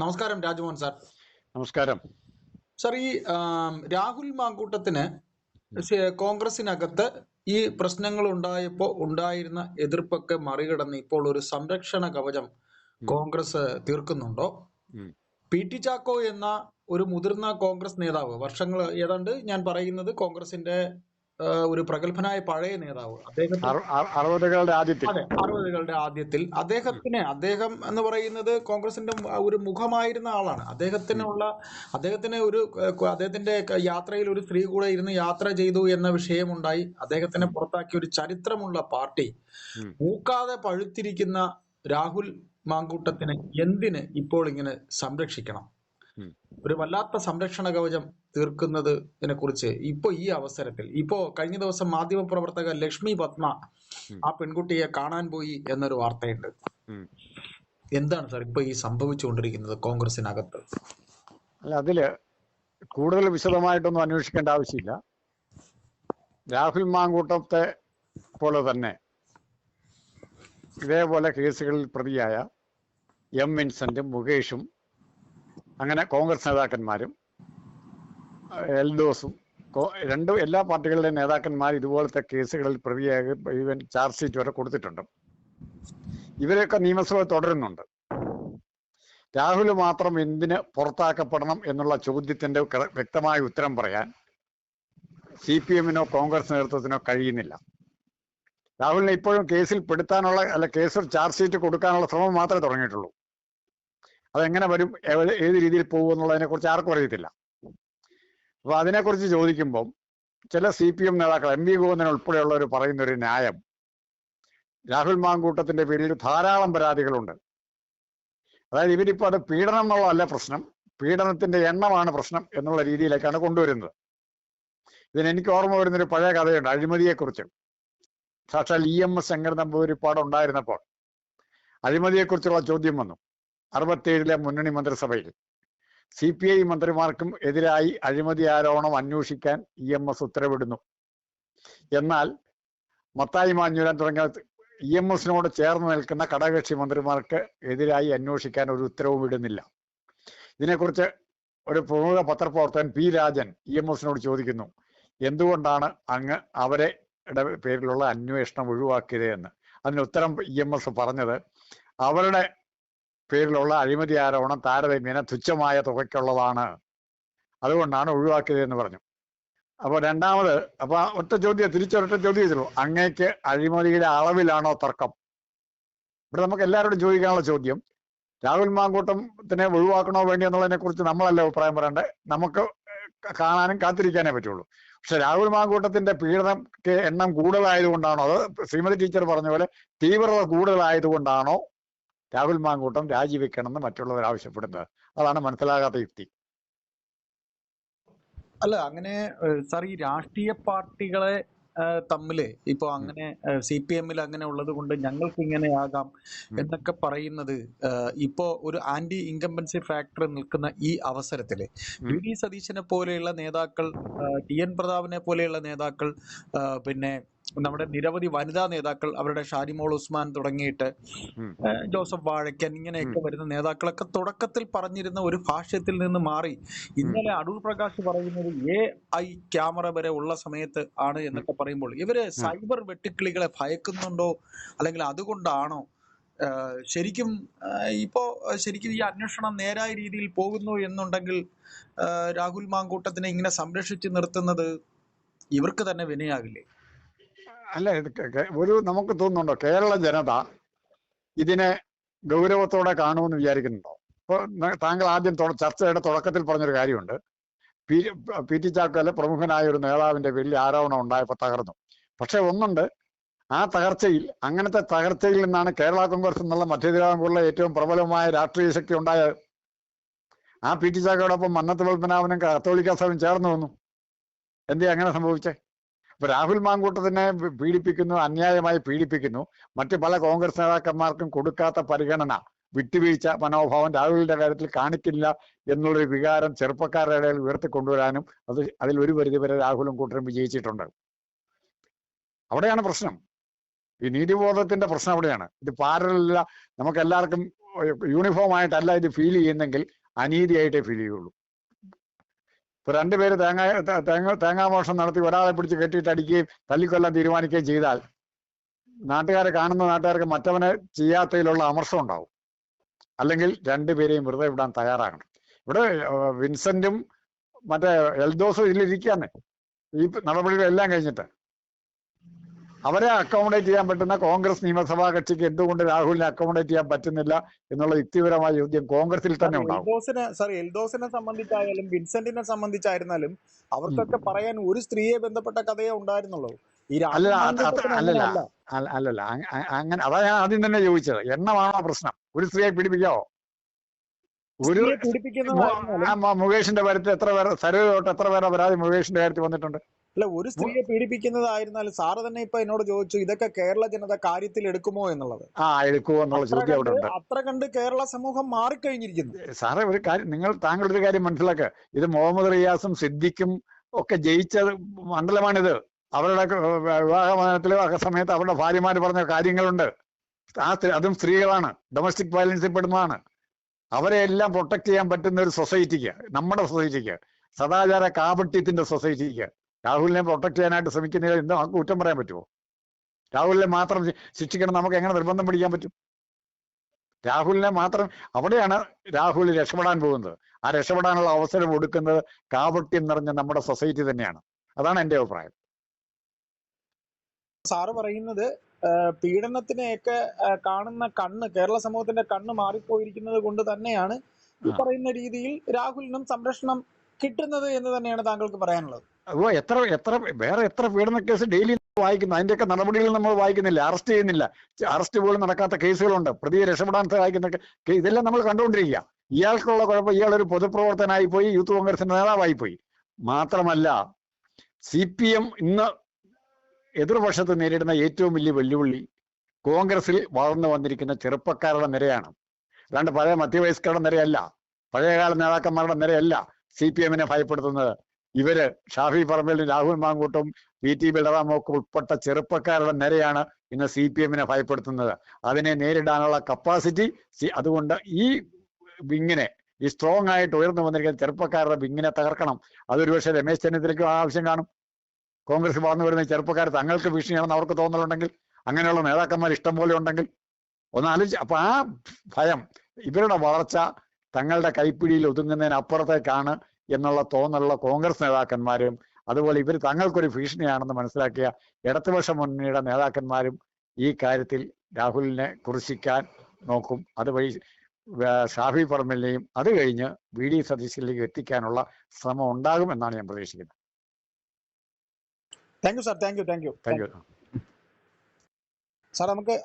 നമസ്കാരം രാജ്മോഹൻ സാർ. നമസ്കാരം. സാർ ഈ രാഹുൽ മാങ്കൂട്ടത്തിന് കോൺഗ്രസിനകത്ത് ഈ പ്രശ്നങ്ങൾ ഉണ്ടായപ്പോൾ ഉണ്ടായിരുന്ന എതിർപ്പൊക്കെ മറികടന്ന് ഇപ്പോൾ ഒരു സംരക്ഷണ കവചം കോൺഗ്രസ് തീർക്കുന്നുണ്ടോ? പി ടി ചാക്കോ എന്ന ഒരു മുതിർന്ന കോൺഗ്രസ് നേതാവ് വർഷങ്ങൾ ഏതാണ്ട് ഞാൻ പറയുന്നത് കോൺഗ്രസിന്റെ ഒരു പ്രഗത്ഭനായ പഴയ നേതാവ്. അറു- അറുപതുകളുടെ ആദ്യത്തിൽ. അതെ അറുപതുകളുടെ ആദ്യത്തിൽ. അദ്ദേഹത്തിന് അദ്ദേഹം എന്ന് പറയുന്നത് കോൺഗ്രസിന്റെ ഒരു മുഖമായിരുന്ന ആളാണ്. അദ്ദേഹത്തിനുള്ള അദ്ദേഹത്തിന് ഒരു അദ്ദേഹത്തിന്റെ യാത്രയിൽ ഒരു സ്ത്രീ കൂടെ ഇരുന്ന് യാത്ര ചെയ്തു എന്ന വിഷയമുണ്ടായി. അദ്ദേഹത്തിനെ പുറത്താക്കിയ ഒരു ചരിത്രമുള്ള പാർട്ടി. മൂക്കാതെ പഴുത്തിരിക്കുന്ന രാഹുൽ മാങ്കൂട്ടത്തിന് എന്തിന് ഇപ്പോൾ ഇങ്ങനെ സംരക്ഷിക്കണം. ഒരു വല്ലാത്ത സംരക്ഷണ കവചം തീർക്കുന്നതിനെ കുറിച്ച് ഇപ്പൊ ഈ അവസരത്തിൽ. ഇപ്പോ കഴിഞ്ഞ ദിവസം മാധ്യമ മാധ്യമപ്രവർത്തക ലക്ഷ്മി പത്മ ആ പെൺകുട്ടിയെ കാണാൻ പോയി എന്നൊരു വാർത്തയുണ്ട്. എന്താണ് സാർ ഇപ്പൊ ഈ സംഭവിച്ചുകൊണ്ടിരിക്കുന്നത് കോൺഗ്രസിനകത്ത്? അല്ല അതിൽ കൂടുതൽ വിശദമായിട്ടൊന്നും അന്വേഷിക്കേണ്ട ആവശ്യമില്ല. രാഹുൽ മാങ്കൂട്ടത്തെ പോലെ തന്നെ ഇതേപോലെ കേസുകളിൽ പ്രതിയായ എം വിൻസെന്റും മുകേഷും അങ്ങനെ കോൺഗ്രസ് നേതാക്കന്മാരും എൽദോസും ദോസും രണ്ടും എല്ലാ പാർട്ടികളുടെയും നേതാക്കന്മാർ ഇതുപോലത്തെ കേസുകളിൽ പ്രതിയായി ഇവൻ ചാർജ് ഷീറ്റ് വരെ കൊടുത്തിട്ടുണ്ട്. ഇവരെയൊക്കെ നിയമസഭ തുടരുന്നുണ്ട്. രാഹുൽ മാത്രം എന്തിന് പുറത്താക്കപ്പെടണം എന്നുള്ള ചോദ്യത്തിന്റെ വ്യക്തമായ ഉത്തരം പറയാൻ സി പി എമ്മിനോ കോൺഗ്രസ് നേതൃത്വത്തിനോ കഴിയുന്നില്ല. രാഹുലിനെ ഇപ്പോഴും കേസിൽ പെടുത്താനുള്ള അല്ല കേസിൽ ചാർജ് ഷീറ്റ് കൊടുക്കാനുള്ള ശ്രമം മാത്രമേ തുടങ്ങിയിട്ടുള്ളൂ. അതെങ്ങനെ വരും ഏത് രീതിയിൽ പോകും എന്നുള്ളതിനെ കുറിച്ച് ആർക്കും അറിയത്തില്ല. അപ്പൊ അതിനെക്കുറിച്ച് ചോദിക്കുമ്പോൾ ചില സി പി എം നേതാക്കൾ എം വി ഗോവിന്ദൻ ഉൾപ്പെടെയുള്ളവർ പറയുന്ന ഒരു ന്യായം രാഹുൽ മാങ്കൂട്ടത്തിന്റെ പേരിൽ ധാരാളം പരാതികളുണ്ട്. അതായത് ഇവരിപ്പോ അത് പീഡനം എന്നുള്ളതല്ല പ്രശ്നം പീഡനത്തിന്റെ എണ്ണമാണ് പ്രശ്നം എന്നുള്ള രീതിയിലേക്കാണ് കൊണ്ടുവരുന്നത്. ഇതിന് എനിക്ക് ഓർമ്മ വരുന്നൊരു പഴയ കഥയുണ്ട് അഴിമതിയെക്കുറിച്ച്. സാക്ഷാൽ ഇ എം എസ് ശങ്കരൻ നമ്പൂതിരിപ്പാട് ഉണ്ടായിരുന്നപ്പോൾ അഴിമതിയെക്കുറിച്ചുള്ള ചോദ്യം വന്നു. അറുപത്തിയേഴിലെ മുന്നണി മന്ത്രിസഭയിൽ. സി പി ഐ മന്ത്രിമാർക്കും എതിരായി അഴിമതി ആരോപണം അന്വേഷിക്കാൻ ഇ എം എസ് ഉത്തരവിടുന്നു. എന്നാൽ മത്തായി മാഞ്ഞൂരാൻ തുടങ്ങിയ ഇ എം എസിനോട് ചേർന്ന് നിൽക്കുന്ന ഘടകകക്ഷി മന്ത്രിമാർക്ക് എതിരായി അന്വേഷിക്കാൻ ഒരു ഉത്തരവും ഇടുന്നില്ല. ഇതിനെക്കുറിച്ച് ഒരു പ്രമുഖ പത്രപ്രവർത്തകൻ പി രാജൻ ഇ എം എസിനോട് ചോദിക്കുന്നു. എന്തുകൊണ്ടാണ് അങ്ങ് അവരെ പേരിലുള്ള അന്വേഷണം ഒഴിവാക്കിയത് എന്ന് അതിന് ഉത്തരം ഇ എം എസ് പറഞ്ഞത് അവരുടെ പേരിലുള്ള അഴിമതി ആരോപണം താരതമ്യേന തുച്ഛമായ തുകയ്ക്കുള്ളതാണ്. അതുകൊണ്ടാണ് ഒഴിവാക്കിയത് എന്ന് പറഞ്ഞു. അപ്പൊ രണ്ടാമത് അപ്പൊ ഒറ്റ ചോദ്യം തിരിച്ചൊരൊറ്റ ചോദ്യം ചെയ്തുള്ളൂ അങ്ങേക്ക് അഴിമതിയുടെ അളവിലാണോ തർക്കം? ഇവിടെ നമുക്ക് എല്ലാവരോടും ചോദിക്കാനുള്ള ചോദ്യം. രാഹുൽ മാങ്കൂട്ടത്തിനെ ഒഴിവാക്കണോ വേണ്ടി എന്നുള്ളതിനെ കുറിച്ച് നമ്മളല്ല അഭിപ്രായം പറയണ്ടേ നമുക്ക് കാണാനും കാത്തിരിക്കാനേ പറ്റുള്ളൂ. പക്ഷെ രാഹുൽ മാങ്കൂട്ടത്തിന്റെ പീഡനം എണ്ണം കൂടുതലായതുകൊണ്ടാണോ? അത് ശ്രീമതി ടീച്ചർ പറഞ്ഞ പോലെ തീവ്രത കൂടുതലായതുകൊണ്ടാണോ? രാഹുൽ മാങ്കൂട്ടം രാജിവെക്കണമെന്ന് മറ്റുള്ളവർ ആവശ്യപ്പെടുന്നത്. അതാണ് മനസ്സിലാകാത്ത യുക്തി. അല്ല അങ്ങനെ സർ ഈ രാഷ്ട്രീയ പാർട്ടികളെ തമ്മിൽ ഇപ്പൊ അങ്ങനെ സി പി എമ്മിൽ അങ്ങനെ ഉള്ളത് കൊണ്ട് ഞങ്ങൾക്ക് ഇങ്ങനെ ആകാം എന്നൊക്കെ പറയുന്നത് ഇപ്പോ ഒരു ആന്റി ഇൻകംബൻസി ഫാക്ടർ നിൽക്കുന്ന ഈ അവസരത്തിൽ വി ഡി സതീശനെ പോലെയുള്ള നേതാക്കൾ ടി എൻ പ്രതാപനെ പോലെയുള്ള നേതാക്കൾ പിന്നെ നമ്മുടെ നിരവധി വനിതാ നേതാക്കൾ അവരുടെ ഷാരിമോൾ ഉസ്മാൻ തുടങ്ങിയിട്ട് ജോസഫ് വാഴക്കൻ ഇങ്ങനെയൊക്കെ വരുന്ന നേതാക്കളൊക്കെ തുടക്കത്തിൽ പറഞ്ഞിരുന്ന ഒരു ഭാഷ്യത്തിൽ നിന്ന് മാറി. ഇന്നലെ അടൂർ പ്രകാശ് പറയുന്നത് എ ഐ ക്യാമറ വരെ ഉള്ള സമയത്ത് ആണ് എന്നൊക്കെ പറയുമ്പോൾ ഇവർ സൈബർ വെട്ടുക്കിളികളെ ഭയക്കുന്നുണ്ടോ? അല്ലെങ്കിൽ അതുകൊണ്ടാണോ? ശരിക്കും ഇപ്പോ ശരിക്കും ഈ അന്വേഷണം നേരായ രീതിയിൽ പോകുന്നു എന്നുണ്ടെങ്കിൽ രാഹുൽ മാങ്കൂട്ടത്തിനെ ഇങ്ങനെ സംരക്ഷിച്ചു നിർത്തുന്നത് ഇവർക്ക് തന്നെ വിനയാകില്ലേ? അല്ല ഒരു നമുക്ക് തോന്നുന്നുണ്ടോ? കേരള ജനത ഇതിനെ ഗൗരവത്തോടെ കാണുമെന്ന് വിചാരിക്കുന്നുണ്ടോ? ഇപ്പൊ താങ്കൾ ആദ്യം ചർച്ചയുടെ തുടക്കത്തിൽ പറഞ്ഞൊരു കാര്യമുണ്ട്. പി പി ടി ചാക്കോലെ പ്രമുഖനായ ഒരു നേതാവിന്റെ പേരിൽ ആരോപണം ഉണ്ടായപ്പോൾ തകർന്നു. പക്ഷെ ഒന്നുണ്ട് ആ തകർച്ചയിൽ അങ്ങനത്തെ തകർച്ചയിൽ നിന്നാണ് കേരള കോൺഗ്രസ് എന്നുള്ള മധ്യതിരാങ്കൂറിലെ ഏറ്റവും പ്രബലമായ രാഷ്ട്രീയ ശക്തി ഉണ്ടായത്. ആ പി ടി ചാക്കോടൊപ്പം മന്നത്ത് പത്മനാഭനും കത്തോലിക്ക സഭയും ചേർന്ന് വന്നു. എന്തേ അങ്ങനെ സംഭവിച്ചേ? രാഹുൽ മാങ്കൂട്ടത്തിനെ പീഡിപ്പിക്കുന്നു അന്യായമായി പീഡിപ്പിക്കുന്നു. മറ്റ് പല കോൺഗ്രസ് നേതാക്കന്മാർക്കും കൊടുക്കാത്ത പരിഗണന വിട്ടുവീഴ്ച മനോഭാവം രാഹുലിന്റെ കാര്യത്തിൽ കാണിക്കില്ല എന്നുള്ളൊരു വികാരം ചെറുപ്പക്കാരുടെ ഇടയിൽ ഉയർത്തിക്കൊണ്ടുവരാനും അത് അതിൽ ഒരു പരിധിവരെ രാഹുലും കൂട്ടരും വിജയിച്ചിട്ടുണ്ട്. അവിടെയാണ് പ്രശ്നം. ഈ നീതിബോധത്തിന്റെ പ്രശ്നം അവിടെയാണ്. ഇത് പാരലല്ല നമുക്ക് എല്ലാവർക്കും യൂണിഫോം ആയിട്ടല്ല ഇത് ഫീൽ ചെയ്യുന്നെങ്കിൽ അനീതിയായിട്ടേ ഫീൽ ചെയ്യുള്ളൂ. രണ്ടുപേര് തേങ്ങ തേങ്ങ തേങ്ങാമോഷണം നടത്തി ഒരാളെ പിടിച്ച് കെട്ടിയിട്ട് അടിക്കുകയും തല്ലിക്കൊല്ലാൻ തീരുമാനിക്കുകയും ചെയ്താൽ നാട്ടുകാരെ കാണുന്ന നാട്ടുകാർക്ക് മറ്റവനെ ചെയ്യാത്തതിലുള്ള അമർഷം ഉണ്ടാവും. അല്ലെങ്കിൽ രണ്ടുപേരെയും വെറുതെ വിടാൻ തയ്യാറാകണം. ഇവിടെ വിൻസെന്റും മറ്റേ എൽദോസും ഇതിലിരിക്കുകയാണ്. ഈ നടപടികളെല്ലാം കഴിഞ്ഞിട്ട്. അവരെ അക്കോമഡേറ്റ് ചെയ്യാൻ പറ്റുന്ന കോൺഗ്രസ് നിയമസഭാ കക്ഷിക്ക് എന്തുകൊണ്ട് രാഹുലിനെ അക്കോമഡേറ്റ് ചെയ്യാൻ പറ്റുന്നില്ല എന്നുള്ള യുക്തിപരമായ ചോദ്യം കോൺഗ്രസിൽ തന്നെ ഉണ്ടാവും. എൽദോസിനെ സോറി എൽദോസിനെ സംബന്ധിച്ചായാലും വിൻസെന്റിനെ സംബന്ധിച്ചായിരുന്നാലും അവർക്കൊക്കെ പറയാൻ ഒരു സ്ത്രീയെ ബന്ധപ്പെട്ട കഥയെ ഉണ്ടായിരുന്നുള്ളൂ. അല്ല അല്ലല്ല അല്ല- അല്ലല്ല അങ്ങനെ അതാ ഞാൻ ആദ്യം തന്നെ ചോദിച്ചത്. എണ്ണമാണോ പ്രശ്നം? ഒരു സ്ത്രീയെ പീഡിപ്പിക്കാവോ? ഒരു മുകേഷിന്റെ കാര്യത്തിൽ എത്ര പേർ സരവ് തൊട്ട് എത്ര പേരെ പരാതി മുകേഷിന്റെ കാര്യത്തിൽ വന്നിട്ടുണ്ട്? അല്ല ഒരു സ്ത്രീയെ പീഡിപ്പിക്കുന്നതായിരുന്നാലും സാറ് തന്നെ ഇപ്പൊ എന്നോട് ചോദിച്ചു ഇതൊക്കെ കേരള ജനത കാര്യത്തിൽ എടുക്കുമോ എന്നുള്ളത്? ആ എടുക്കുമോ എന്നുള്ള ചോദ്യം അവിടെ ഉണ്ട് അത്ര കണ്ട് കേരള സമൂഹം മാറിക്കഴിഞ്ഞിരിക്കുന്നു. സാറേ ഒരു കാര്യം നിങ്ങൾ താങ്കളുടെ ഒരു കാര്യം മനസ്സിലാക്കുക ഇത് മുഹമ്മദ് റിയാസും സിദ്ദിഖും ഒക്കെ ജയിച്ച മണ്ഡലമാണിത്. അവരുടെ ഒക്കെ സമയത്ത് അവരുടെ ഭാര്യമാര് പറഞ്ഞ കാര്യങ്ങളുണ്ട്. ആ അതും സ്ത്രീകളാണ്. ഡൊമസ്റ്റിക് വയലൻസിൽ പെടുന്നതാണ്. അവരെ എല്ലാം പ്രൊട്ടക്ട് ചെയ്യാൻ പറ്റുന്ന ഒരു സൊസൈറ്റിക്ക് നമ്മുടെ സൊസൈറ്റിക്ക് സദാചാര കാപട്യത്തിന്റെ സൊസൈറ്റിക്ക് രാഹുലിനെ പ്രൊട്ടക്ട് ചെയ്യാനായിട്ട് ശ്രമിക്കുന്നതിൽ എന്തോ നമുക്ക് കുറ്റം പറയാൻ പറ്റുമോ? രാഹുലിനെ മാത്രം ശിക്ഷിക്കണം നമുക്ക് എങ്ങനെ നിർബന്ധം പിടിക്കാൻ പറ്റും? രാഹുലിനെ മാത്രം അവിടെയാണ് രാഹുൽ രക്ഷപ്പെടാൻ പോകുന്നത്. ആ രക്ഷപ്പെടാനുള്ള അവസരം കൊടുക്കുന്നത് കാപട്യം നിറഞ്ഞ നമ്മുടെ സൊസൈറ്റി തന്നെയാണ്. അതാണ് എന്റെ അഭിപ്രായം. സാറ് പറയുന്നത് പീഡനത്തിനെയൊക്കെ കാണുന്ന കണ്ണ് കേരള സമൂഹത്തിന്റെ കണ്ണ് മാറിപ്പോയിരിക്കുന്നത് കൊണ്ട് തന്നെയാണ് ഈ പറയുന്ന രീതിയിൽ രാഹുലിനും സംരക്ഷണം കിട്ടുന്നത് എന്ന് തന്നെയാണ് താങ്കൾക്ക് പറയാനുള്ളത്. ഓ എത്ര എത്ര വേറെ എത്ര പീഡന കേസ് ഡെയിലി വായിക്കുന്നു? അതിന്റെയൊക്കെ നടപടികൾ നമ്മൾ വായിക്കുന്നില്ല അറസ്റ്റ് ചെയ്യുന്നില്ല. അറസ്റ്റ് പോലും നടക്കാത്ത കേസുകളുണ്ട്. പ്രതിയെ രക്ഷപ്പെടാൻ സഹായിക്കുന്ന ഇതെല്ലാം നമ്മൾ കണ്ടുകൊണ്ടിരിക്കുക. ഇയാൾക്കുള്ള കുഴപ്പം ഇയാൾ ഒരു പൊതുപ്രവർത്തനായി പോയി യൂത്ത് കോൺഗ്രസിന്റെ നേതാവായി പോയി. മാത്രമല്ല സി പി എം ഇന്ന് എതിർപക്ഷത്ത് നേരിടുന്ന ഏറ്റവും വലിയ വെല്ലുവിളി കോൺഗ്രസിൽ വളർന്നു വന്നിരിക്കുന്ന ചെറുപ്പക്കാരുടെ നിരയാണ്. അല്ലാണ്ട് പഴയ മധ്യവയസ്കരുടെ നിരയല്ല. പഴയകാല നേതാക്കന്മാരുടെ നിരയല്ല സി പി എമ്മിനെ ഭയപ്പെടുത്തുന്നത്. ഇവർ ഷാഫി പറമ്പിലും രാഹുൽ മാങ്കൂട്ടും വി ടി ബലറാമും ഉൾപ്പെട്ട ചെറുപ്പക്കാരുടെ നിരയാണ് ഇന്ന് സി പി എമ്മിനെ ഭയപ്പെടുത്തുന്നത്. അതിനെ നേരിടാനുള്ള കപ്പാസിറ്റി അതുകൊണ്ട് ഈ വിങ്ങിനെ ഈ സ്ട്രോങ് ആയിട്ട് ഉയർന്നു വന്നിരിക്കുന്ന ചെറുപ്പക്കാരുടെ വിങ്ങിനെ തകർക്കണം. അതൊരു പക്ഷേ രമേശ് ചെന്നിത്തലയ്ക്കും ആവശ്യം കാണും. കോൺഗ്രസ് വളർന്നു വരുന്ന ചെറുപ്പക്കാർ തങ്ങൾക്ക് ഭീഷണിയാണെന്ന് അവർക്ക് തോന്നലുണ്ടെങ്കിൽ അങ്ങനെയുള്ള നേതാക്കന്മാർ ഇഷ്ടം പോലെ ഉണ്ടെങ്കിൽ ഒന്ന് ആലോചിച്ച് അപ്പൊ ആ ഭയം ഇവരുടെ വളർച്ച തങ്ങളുടെ കൈപ്പിടിയിൽ ഒതുങ്ങുന്നതിന് അപ്പുറത്തേക്കാണ് എന്നുള്ള തോന്നലുള്ള കോൺഗ്രസ് നേതാക്കന്മാരും അതുപോലെ ഇവർ തങ്ങൾക്കൊരു ഭീഷണിയാണെന്ന് മനസ്സിലാക്കിയ ഇടതുപക്ഷ മുന്നണിയുടെ നേതാക്കന്മാരും ഈ കാര്യത്തിൽ രാഹുലിനെ കുറിശിക്കാൻ നോക്കും. അതുവഴി ഷാഫി പറമ്പലിനെയും അത് കഴിഞ്ഞ് വി ഡി സതീശിലേക്ക് എത്തിക്കാനുള്ള ശ്രമം ഉണ്ടാകും എന്നാണ് ഞാൻ പ്രതീക്ഷിക്കുന്നത്. Thank you sir thank you thank you thank you sir നമുക്ക്